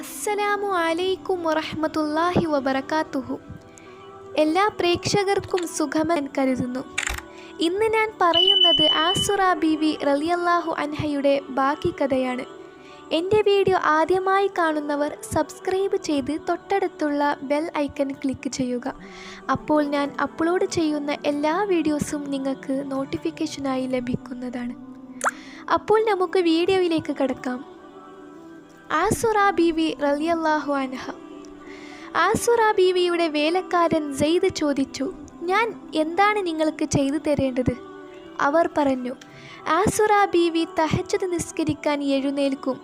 അസ്സലാമു അലൈക്കും വറഹമത്തല്ലാഹി വബർക്കാത്തുഹു എല്ലാ പ്രേക്ഷകർക്കും സുഖമെന്ന് കരുതുന്നു. ഇന്ന് ഞാൻ പറയുന്നത് ആസുറ ബീവി റലിയല്ലാഹു അൻഹയുടെ ബാക്കി കഥയാണ്. എന്റെ വീഡിയോ ആദ്യമായി കാണുന്നവർ സബ്സ്ക്രൈബ് ചെയ്ത് തൊട്ടടുത്തുള്ള ബെൽ ഐക്കൺ ക്ലിക്ക് ചെയ്യുക. അപ്പോൾ ഞാൻ അപ്ലോഡ് ചെയ്യുന്ന എല്ലാ വീഡിയോസും നിങ്ങൾക്ക് നോട്ടിഫിക്കേഷനായി ലഭിക്കുന്നതാണ്. അപ്പോൾ നമുക്ക് വീഡിയോയിലേക്ക് കടക്കാം. ആസുറ ബീവി റലിയല്ലാഹു അൻഹ. ആസുറ ബീവിയുടെ വേലക്കാരൻ സെയ്ദ് ചോദിച്ചു ഞാൻ എന്താണ് നിങ്ങൾക്ക് ചെയ്തു തരേണ്ടത്? അവർ പറഞ്ഞു ആസുറ ബീവി തഹജ്ജുദ് നിസ്കരിക്കാൻ എഴുന്നേൽക്കും.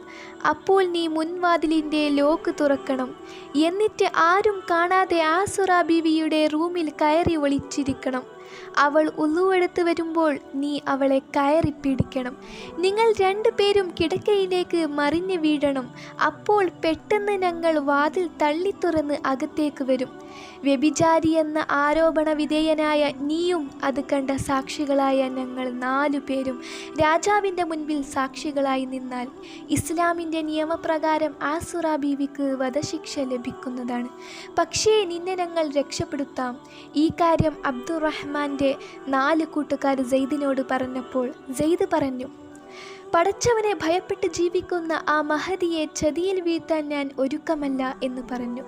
അപ്പോൾ നീ മുൻവാതിലിന്റെ ലോക്ക് തുറക്കണം. എന്നിട്ട് ആരും കാണാതെ ആസുറ ബീവിയുടെ റൂമിൽ കയറി ഒളിച്ചിരിക്കണം. അവൾ ഉള്ളുവെടുത്ത് വരുമ്പോൾ നീ അവളെ കയറി പിടിക്കണം. നിങ്ങൾ രണ്ടുപേരും കിടക്കയിലേക്ക് മറിഞ്ഞു വീഴണം. അപ്പോൾ പെട്ടെന്ന് ഞങ്ങൾ വാതിൽ തള്ളി തുറന്ന് അകത്തേക്ക് വരും. വ്യഭിചാരി എന്ന ആരോപണ വിധേയനായ നീയും അത് കണ്ട സാക്ഷികളായ ഞങ്ങൾ നാലു പേരും രാജാവിന്റെ മുൻപിൽ സാക്ഷികളായി നിന്നാൽ ഇസ്ലാമിന്റെ നിയമപ്രകാരം ആസുറ ബീവിക്ക് വധശിക്ഷ ലഭിക്കുന്നതാണ്. പക്ഷേ നിന്നെ ഞങ്ങൾ രക്ഷപ്പെടുത്താം. ഈ കാര്യം അബ്ദുറഹ്മാന്റെ നാല് കൂട്ടുകാർ സെയ്ദിനോട് പറഞ്ഞപ്പോൾ സെയ്ദ് പറഞ്ഞു പടച്ചവനെ ഭയപ്പെട്ട് ജീവിക്കുന്ന ആ മഹതിയെ ചതിയിൽ വീഴ്ത്താൻ ഞാൻ ഒരുക്കമല്ല എന്ന് പറഞ്ഞു.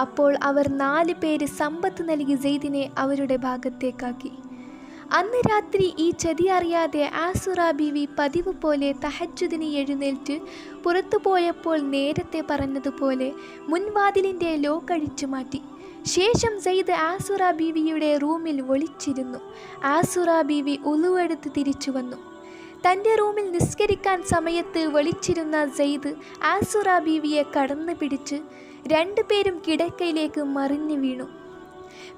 അപ്പോൾ അവർ നാല് പേര് സമ്പത്ത് നൽകി സെയ്ദിനെ അവരുടെ ഭാഗത്തേക്കാക്കി. അന്ന് രാത്രി ഈ ചതി അറിയാതെ ആസുറ ബീവി പതിവ് പോലെ തഹജുദിന് എഴുന്നേറ്റ് പുറത്തു പോയപ്പോൾ നേരത്തെ പറഞ്ഞതുപോലെ മുൻവാതിലിന്റെ ലോക്കഴിച്ചു മാറ്റി. ശേഷം സെയ്ദ് ആസുറ ബീവിയുടെ റൂമിൽ ഒളിച്ചിരുന്നു. ആസുറ ബീവി ഉളുവെടുത്ത് തിരിച്ചു വന്നു. തന്റെ റൂമിൽ നിസ്കരിക്കാൻ സമയത്ത് ഒളിച്ചിരുന്ന സെയ്ദ് ആസുറ ബീവിയെ കടന്നു പിടിച്ച് രണ്ടുപേരും കിടക്കയിലേക്ക് മറിഞ്ഞു വീണു.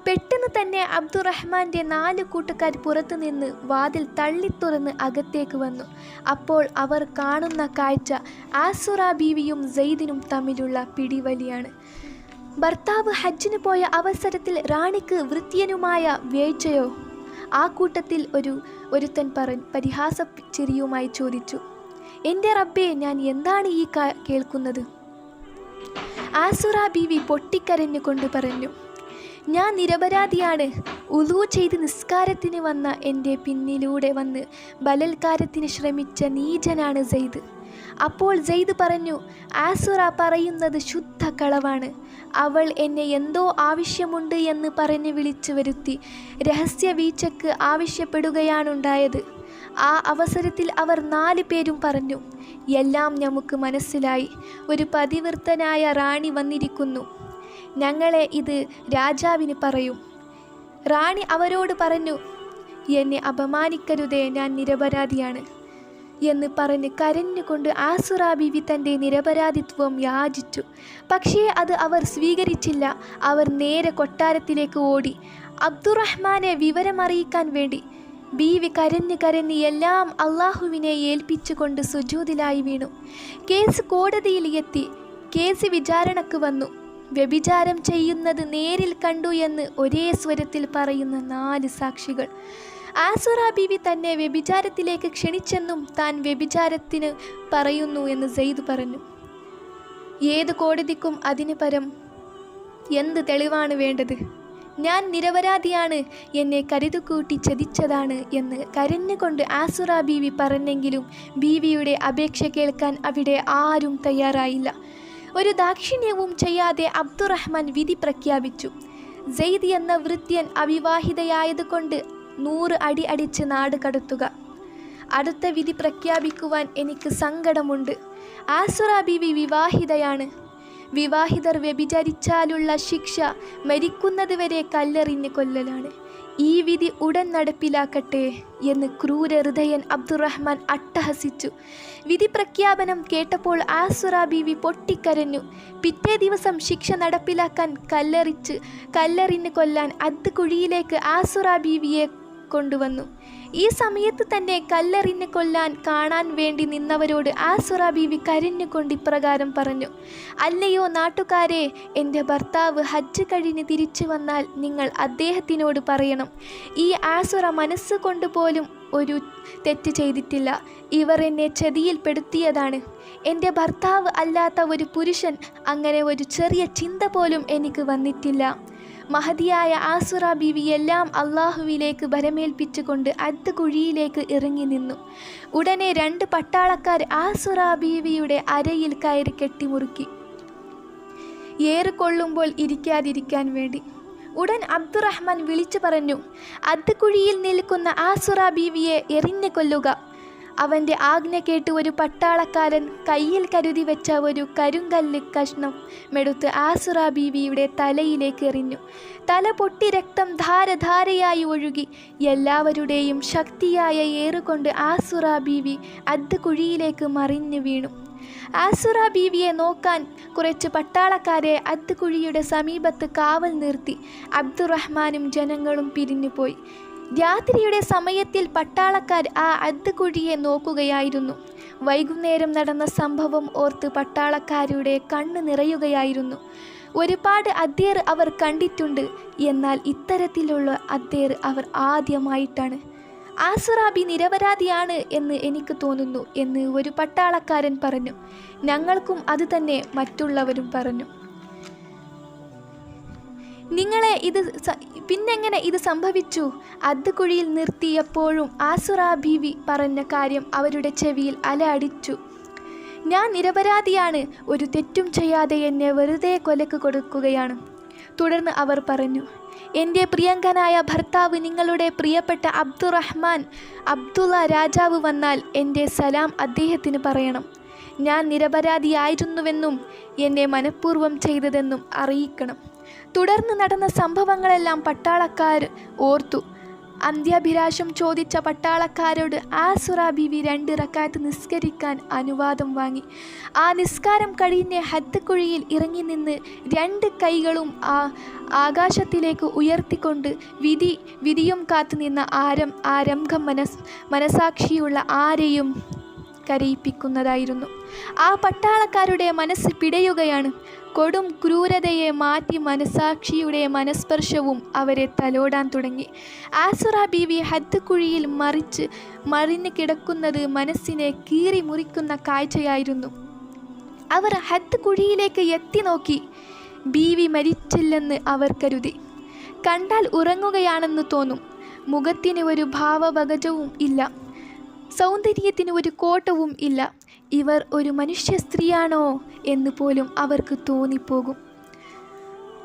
പെട്ടെന്ന് തന്നെ അബ്ദുറഹ്മാന്റെ നാല് കൂട്ടുകാർ പുറത്തുനിന്ന് വാതിൽ തള്ളിത്തുറന്ന് അകത്തേക്ക് വന്നു. അപ്പോൾ അവർ കാണുന്ന കാഴ്ച ആസുറ ബീവിയും സെയ്ദിനും തമ്മിലുള്ള പിടിവലിയാണ്. ഭർത്താവ് ഹജ്ജിന് പോയ അവസരത്തിൽ റാണിക്ക് വൃത്യനുമായ വീഴ്ചയോ? ആ കൂട്ടത്തിൽ ഒരു ഒരുത്തൻ പറ പരിഹാസ ചിരിയുമായി ചോദിച്ചു. എന്റെ റബ്ബെ ഞാൻ എന്താണ് ഈ കേൾക്കുന്നത്? ആസുറ ബീവി പൊട്ടിക്കരഞ്ഞുകൊണ്ട് പറഞ്ഞു. ഞാൻ നിരപരാധിയാണ്. ഉലു ചെയ്ത് നിസ്കാരത്തിന് വന്ന എന്റെ പിന്നിലൂടെ വന്ന് ബലൽക്കാരത്തിന് ശ്രമിച്ച നീചനാണ് സെയ്ദ്. അപ്പോൾ ജെയ്ദ് പറഞ്ഞു ആസുറ പറയുന്നത് ശുദ്ധ കളവാണ്. അവൾ എന്നെ എന്തോ ആവശ്യമുണ്ട് എന്ന് പറഞ്ഞ് വിളിച്ചു വരുത്തി. രഹസ്യ വീഴ്ചക്ക് ആവശ്യപ്പെടുകയാണുണ്ടായത്. ആ അവസരത്തിൽ അവർ നാല് പേരും പറഞ്ഞു എല്ലാം നമുക്ക് മനസ്സിലായി. ഒരു പതിവൃത്തനായ റാണി വന്നിരിക്കുന്നു. ഞങ്ങളെ ഇത് രാജാവിന് പറയും. റാണി അവരോട് പറഞ്ഞു എന്നെ അപമാനിക്കരുതേ ഞാൻ നിരപരാധിയാണ്. എന്ന് പറഞ്ഞ് കരഞ്ഞുകൊണ്ട് ആസുറ ബീവി തന്റെ നിരപരാധിത്വം യാചിച്ചു. പക്ഷേ അത് അവർ സ്വീകരിച്ചില്ല. അവർ നേരെ കൊട്ടാരത്തിലേക്ക് ഓടി. അബ്ദുറഹ്മാനെ വിവരമറിയിക്കാൻ വേണ്ടി ബീവി കരഞ്ഞ് കരഞ്ഞ് എല്ലാം അള്ളാഹുവിനെ ഏൽപ്പിച്ചുകൊണ്ട് സുജൂതിലായി വീണു. കേസ് കോടതിയിൽ എത്തി. കേസ് വിചാരണക്ക് വന്നു. വ്യഭിചാരം ചെയ്യുന്നത് നേരിൽ കണ്ടു എന്ന് ഒരേ സ്വരത്തിൽ പറയുന്ന നാല് സാക്ഷികൾ. ആസുറ ബീവി തന്നെ വ്യഭിചാരത്തിലേക്ക് ക്ഷണിച്ചെന്നും താൻ വ്യഭിചാരത്തിന് പറയുന്നു എന്ന് സെയ്ദ് പറഞ്ഞു. ഏത് കോടതിക്കും അതിന് പരം എന്ത് തെളിവാണ് വേണ്ടത്? ഞാൻ നിരപരാധിയാണ് എന്നെ കരുതുകൂട്ടി ചതിച്ചതാണ് എന്ന് കരഞ്ഞുകൊണ്ട് ആസുറ ബീവി പറഞ്ഞെങ്കിലും ബീവിയുടെ അപേക്ഷ കേൾക്കാൻ അവിടെ ആരും തയ്യാറായില്ല. ഒരു ദാക്ഷിണ്യവും ചെയ്യാതെ അബ്ദുറഹ്മാൻ വിധി പ്രഖ്യാപിച്ചു. സെയ്ദ് എന്ന വൃത്യൻ അവിവാഹിതയായതുകൊണ്ട് നൂറ് അടി അടിച്ച് നാട് കടത്തുക. അടുത്ത വിധി പ്രഖ്യാപിക്കുവാൻ എനിക്ക് സങ്കടമുണ്ട്. ആസുറ ബീവി വിവാഹിതയാണ്. വിവാഹിതർ വ്യഭിചരിച്ചാലുള്ള ശിക്ഷ മരിക്കുന്നത് വരെ കല്ലെറിഞ്ഞ് കൊല്ലലാണ്. ഈ വിധി ഉടൻ നടപ്പിലാക്കട്ടെ എന്ന് ക്രൂര ഹൃദയൻ അബ്ദുറഹ്മാൻ അട്ടഹസിച്ചു. വിധി പ്രഖ്യാപനം കേട്ടപ്പോൾ ആസുറ ബീവി പൊട്ടിക്കരഞ്ഞു. പിറ്റേ ദിവസം ശിക്ഷ നടപ്പിലാക്കാൻ കല്ലെറിച്ച് കല്ലെറിഞ്ഞ് കൊല്ലാൻ അത് കുഴിയിലേക്ക് ആസുറ ബീവിയെ കൊണ്ടുവന്നു. ഈ സമയത്ത് തന്നെ കല്ലെറിഞ്ഞ് കൊല്ലാൻ കാണാൻ വേണ്ടി നിന്നവരോട് ആസുറ ബീവി കരഞ്ഞുകൊണ്ട് ഇപ്രകാരം പറഞ്ഞു അല്ലയോ നാട്ടുകാരെ എന്റെ ഭർത്താവ് ഹജ്ജ് കഴിഞ്ഞ് തിരിച്ചു വന്നാൽ നിങ്ങൾ അദ്ദേഹത്തിനോട് പറയണം. ഈ ആസുറ മനസ്സുകൊണ്ട് പോലും ഒരു തെറ്റ് ചെയ്തിട്ടില്ല. ഇവർ എന്നെ ചതിയിൽപ്പെടുത്തിയതാണ് എന്റെ ഭർത്താവ് അല്ലാത്ത ഒരു പുരുഷൻ അങ്ങനെ ഒരു ചെറിയ ചിന്ത പോലും എനിക്ക് വന്നിട്ടില്ല. മഹതിയായ ആസുറ ബീവി എല്ലാം അള്ളാഹുവിലേക്ക് ബലമേൽപ്പിച്ചുകൊണ്ട് അടുത്ത കുഴിയിലേക്ക് ഇറങ്ങി നിന്നു. ഉടനെ രണ്ട് പട്ടാളക്കാർ ആസുറ ബീവിയുടെ അരയിൽ കയറി കെട്ടിമുറുക്കി. ഏറുകൊള്ളുമ്പോൾ ഇരിക്കാതിരിക്കാൻ വേണ്ടി. ഉടൻ അബ്ദുറഹ്മാൻ വിളിച്ചു പറഞ്ഞു അദ്ദ് കുഴിയിൽ നിൽക്കുന്ന ആസുറ ബീവിയെ എറിഞ്ഞു കൊല്ലുക. അവന്റെ ആജ്ഞ കേട്ട് ഒരു പട്ടാളക്കാരൻ കയ്യിൽ കരുതി വെച്ച ഒരു കരുങ്കല്ല് കഷ്ണം മെടുത്ത് ആസുറ ബീവിയുടെ തലയിലേക്ക് എറിഞ്ഞു. തല പൊട്ടി രക്തം ധാരധാരയായി ഒഴുകി. എല്ലാവരുടെയും ശക്തിയായ ഏറുകൊണ്ട് ആസുറ ബീവി അദ്ദ് കുഴിയിലേക്ക് മറിഞ്ഞു വീണു. ആസുറ ബീവിയെ നോക്കാൻ കുറച്ച് പട്ടാളക്കാരെ അദ്കുഴിയുടെ സമീപത്ത് കാവൽ നിർത്തി. അബ്ദുറഹ്മാനും ജനങ്ങളും പിരിഞ്ഞുപോയി. രാത്രിയുടെ സമയത്തിൽ പട്ടാളക്കാർ ആ അദ്ദുകുഴിയെ നോക്കുകയായിരുന്നു. വൈകുന്നേരം നടന്ന സംഭവം ഓർത്ത് പട്ടാളക്കാരുടെ കണ്ണ് നിറയുകയായിരുന്നു. ഒരുപാട് അദ്ദേർ അവർ കണ്ടിട്ടുണ്ട്. എന്നാൽ ഇത്തരത്തിലുള്ള അദ്ദേർ അവർ ആദ്യമായിട്ടാണ്. ആസുറാബി നിരപരാധിയാണ് എന്ന് എനിക്ക് തോന്നുന്നു എന്ന് ഒരു പട്ടാളക്കാരൻ പറഞ്ഞു. ഞങ്ങൾക്കും അത് തന്നെ മറ്റുള്ളവരും പറഞ്ഞു. നിങ്ങളെ ഇത് പിന്നെങ്ങനെ ഇത് സംഭവിച്ചു? അദ്ദ് കുഴിയിൽ നിർത്തിയപ്പോഴും ആസുറാ ബീവി പറഞ്ഞ കാര്യം അവരുടെ ചെവിയിൽ അല അടിച്ചു ഞാൻ നിരപരാധിയാണ് ഒരു തെറ്റും ചെയ്യാതെ എന്നെ വെറുതെ കൊലക്ക് കൊടുക്കുകയാണ്. തുടർന്ന് അവർ പറഞ്ഞു എന്റെ പ്രിയങ്കനായ ഭർത്താവ് നിങ്ങളുടെ പ്രിയപ്പെട്ട അബ്ദുറഹ്മാൻ അബ്ദുള്ള രാജാവ് വന്നാൽ എന്റെ സലാം അദ്ദേഹത്തിന് പറയണം. ഞാൻ നിരപരാധിയായിരുന്നുവെന്നും എന്നെ മനഃപൂർവം ചെയ്തതെന്നും അറിയിക്കണം. തുടർന്ന് നടന്ന സംഭവങ്ങളെല്ലാം പട്ടാളക്കാർ ഓർത്തു. അന്ത്യാഭിലാഷം ചോദിച്ച പട്ടാളക്കാരോട് ആസുറ ബീവി രണ്ട് റക്കാത്ത് നിസ്കരിക്കാൻ അനുവാദം വാങ്ങി. ആ നിസ്കാരം കഴിഞ്ഞ് ഹത്തക്കുഴിയിൽ കുഴിയിൽ ഇറങ്ങി നിന്ന് രണ്ട് കൈകളും ആ ആകാശത്തിലേക്ക് ഉയർത്തിക്കൊണ്ട് വിധി വിധിയും കാത്തുനിന്ന ആരം ആ രംഗം മനസ് മനസാക്ഷിയുള്ള ആരെയും കരയിപ്പിക്കുന്നതായിരുന്നു. ആ പട്ടാളക്കാരുടെ മനസ്സ് പിടയുകയാണ്. കൊടും ക്രൂരതയെ മാറ്റി മനസാക്ഷിയുടെ മനസ്പർശവും അവരെ തലോടാൻ തുടങ്ങി. ആസുറ ബീവി ഹദ് കുഴിയിൽ മറിച്ച് മറിഞ്ഞു കിടക്കുന്നത് മനസ്സിനെ കീറി മുറിക്കുന്ന കാഴ്ചയായിരുന്നു. അവർ ഹദ് കുഴിയിലേക്ക് എത്തി നോക്കി. ബീവി മരിച്ചില്ലെന്ന് അവർ കരുതി. കണ്ടാൽ ഉറങ്ങുകയാണെന്ന് തോന്നും. മുഖത്തിന് ഒരു ഭാവവകജവും ഇല്ല. സൗന്ദര്യത്തിന് ഒരു കോട്ടവും ഇല്ല. ഇവർ ഒരു മനുഷ്യ സ്ത്രീയാണോ എന്ന് പോലും അവർക്ക് തോന്നിപ്പോകും.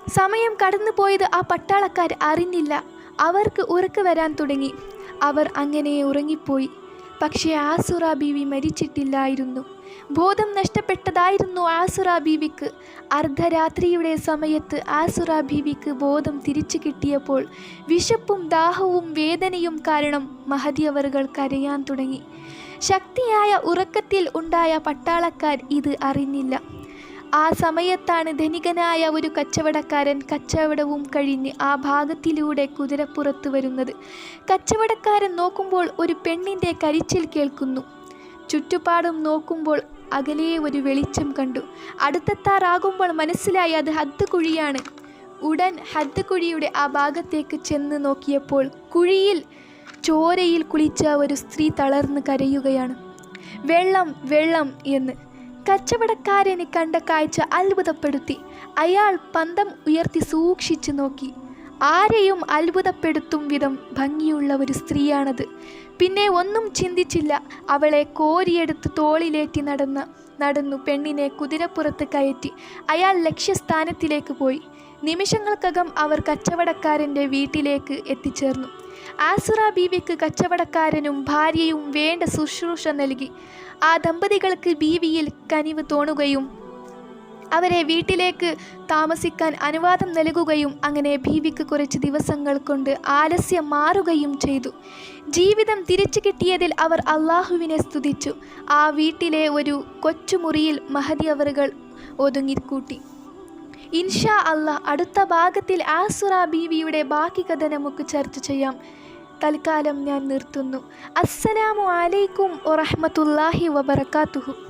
സമയം കടന്നുപോയത് ആ പട്ടാളക്കാർ അറിഞ്ഞില്ല. അവർക്ക് ഉറക്ക് വരാൻ തുടങ്ങി. അവർ അങ്ങനെ ഉറങ്ങിപ്പോയി. പക്ഷേ ആസുറ ബീവി മരിച്ചിട്ടില്ലായിരുന്നു. ബോധം നഷ്ടപ്പെട്ടതായിരുന്നു ആസുറ ബീവിക്ക്. അർദ്ധരാത്രിയുടെ സമയത്ത് ആസുറ ബീവിക്ക് ബോധം തിരിച്ചു കിട്ടിയപ്പോൾ വിശപ്പും ദാഹവും വേദനയും കാരണം മഹതിയവറുകൾ കരയാൻ തുടങ്ങി. ശക്തിയായ ഉറക്കത്തിൽ ഉണ്ടായ പട്ടാളക്കാർ ഇത് അറിഞ്ഞില്ല. ആ സമയത്താണ് ധനികനായ ഒരു കച്ചവടക്കാരൻ കച്ചവടവും കഴിഞ്ഞ് ആ ഭാഗത്തിലൂടെ കുതിരപ്പുറത്ത് വരുന്നത്. കച്ചവടക്കാരൻ നോക്കുമ്പോൾ ഒരു പെണ്ണിന്റെ കരിച്ചിൽ കേൾക്കുന്നു. ചുറ്റുപാടും നോക്കുമ്പോൾ അകലെ ഒരു വെളിച്ചം കണ്ടു. അടുത്തെത്താറാകുമ്പോൾ മനസ്സിലായി അത് ഹദ് കുഴിയാണ് ഉടൻ ഹദ് കുഴിയുടെ ആ ഭാഗത്തേക്ക് ചെന്ന് നോക്കിയപ്പോൾ കുഴിയിൽ ചോരയിൽ കുളിച്ച ഒരു സ്ത്രീ തളർന്ന് കരയുകയാണ്. വെള്ളം വെള്ളം എന്ന് കച്ചവടക്കാരനെ കണ്ട കാഴ്ച അത്ഭുതപ്പെടുത്തി. അയാൾ പന്തം ഉയർത്തി സൂക്ഷിച്ചു നോക്കി. ആരെയും അത്ഭുതപ്പെടുത്തും വിധം ഭംഗിയുള്ള ഒരു സ്ത്രീയാണത്. പിന്നെ ഒന്നും ചിന്തിച്ചില്ല. അവളെ കോരിയെടുത്ത് തോളിലേറ്റി നടന്ന് നടന്നു പെണ്ണിനെ കുതിരപ്പുറത്ത് കയറ്റി. അയാൾ ലക്ഷ്യസ്ഥാനത്തിലേക്ക് പോയി. നിമിഷങ്ങൾക്കകം അവർ കച്ചവടക്കാരന്റെ വീട്ടിലേക്ക് എത്തിച്ചേർന്നു. ആസുറ ബീവിക്ക് കച്ചവടക്കാരനും ഭാര്യയും വേണ്ട ശുശ്രൂഷ നൽകി. ആ ദമ്പതികൾക്ക് ബീവിയിൽ കനിവ് തോന്നുകയും അവരെ വീട്ടിലേക്ക് താമസിക്കാൻ അനുവാദം നൽകുകയും അങ്ങനെ ബീവിക്ക് കുറച്ച് ദിവസങ്ങൾ കൊണ്ട് ആലസ്യം മാറുകയും ചെയ്തു. ജീവിതം തിരിച്ചു കിട്ടിയതിൽ അവർ അള്ളാഹുവിനെ സ്തുതിച്ചു. ആ വീട്ടിലെ ഒരു കൊച്ചുമുറിയിൽ മഹതി അവറുകൾ ഒതുങ്ങിക്കൂട്ടി. ഇൻഷാ അള്ളാഹ് അടുത്ത ഭാഗത്തിൽ ആസുറ ബീവിയുടെ ബാക്കി കഥ നമുക്ക് ചർച്ച ചെയ്യാം. തൽക്കാലം ഞാൻ നിർത്തുന്നു. അസ്സലാമു അലൈക്കും വറഹമത്തല്ലാഹി വബറകാതുഹു.